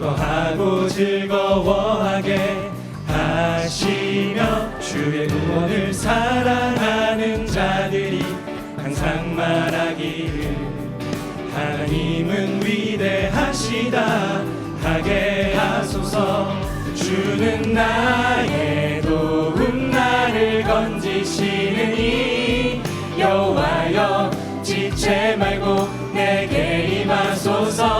기뻐하고 즐거워하게 하시며 주의 구원을 사랑하는 자들이 항상 말하기를 하나님은 위대하시다 하게 하소서. 주는 나의 도움 나를 건지시느니 여호와여 지체 말고 내게 임하소서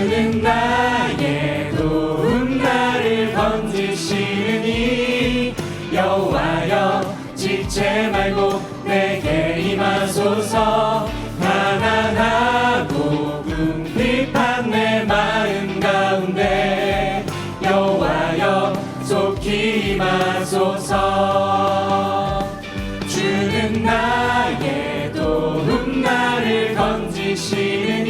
주는 나의 도움 나를 건지시느니 여호와여 지체 말고 내게 임하소서. 가난하고 궁핍한 내 마음 가운데 여호와여 속히 임하소서. 주는 나의 도움 나를 건지시느니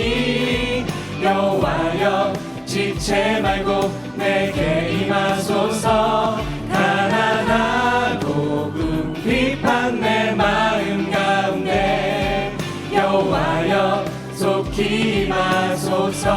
여호와여 지체 말고 내게 임하소서. 가난하고 궁핍한 내 마음 가운데 여호와여 속히 임하소서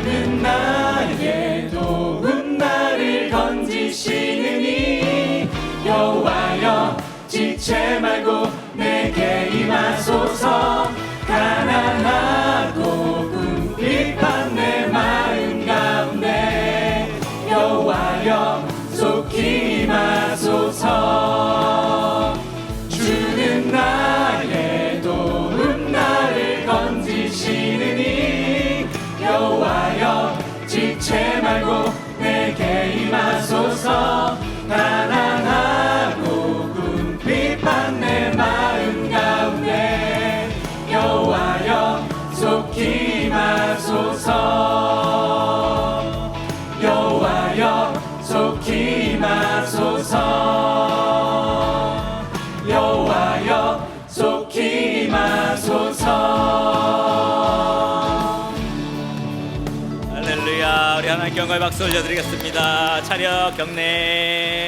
주는 나의 도움 나를 건지시느니 여호와여 지체 말고 내게 임하소서. 가난하고 궁핍한 내 마음 가운데 여호와여 속히 임하소서 지체 말고 내게 임하소서 우리 하나님께 영광의 박수 올려드리겠습니다. 차렷 경례